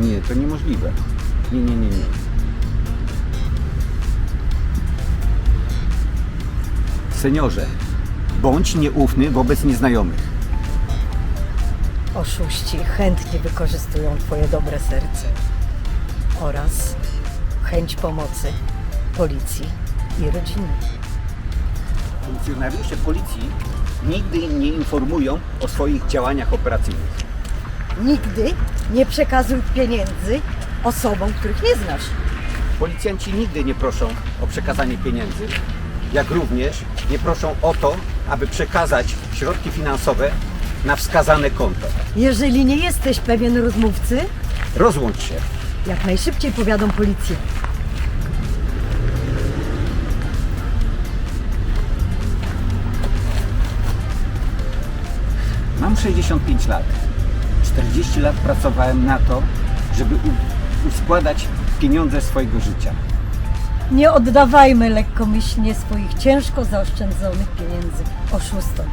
Nie, to niemożliwe. Nie, nie, nie, nie. Seniorze, bądź nieufny wobec nieznajomych. Oszuści chętnie wykorzystują Twoje dobre serce oraz chęć pomocy policji i rodziny. Funkcjonariusze policji nigdy nie informują o swoich działaniach operacyjnych. Nigdy nie przekazuj pieniędzy osobom, których nie znasz. Policjanci nigdy nie proszą o przekazanie pieniędzy, jak również nie proszą o to, aby przekazać środki finansowe na wskazane konto. Jeżeli nie jesteś pewien rozmówcy, Rozłącz się. jak najszybciej powiadom policję. Mam 65 lat. 40 lat pracowałem na to, żeby uskładać pieniądze swojego życia. Nie oddawajmy lekkomyślnie swoich ciężko zaoszczędzonych pieniędzy oszustom.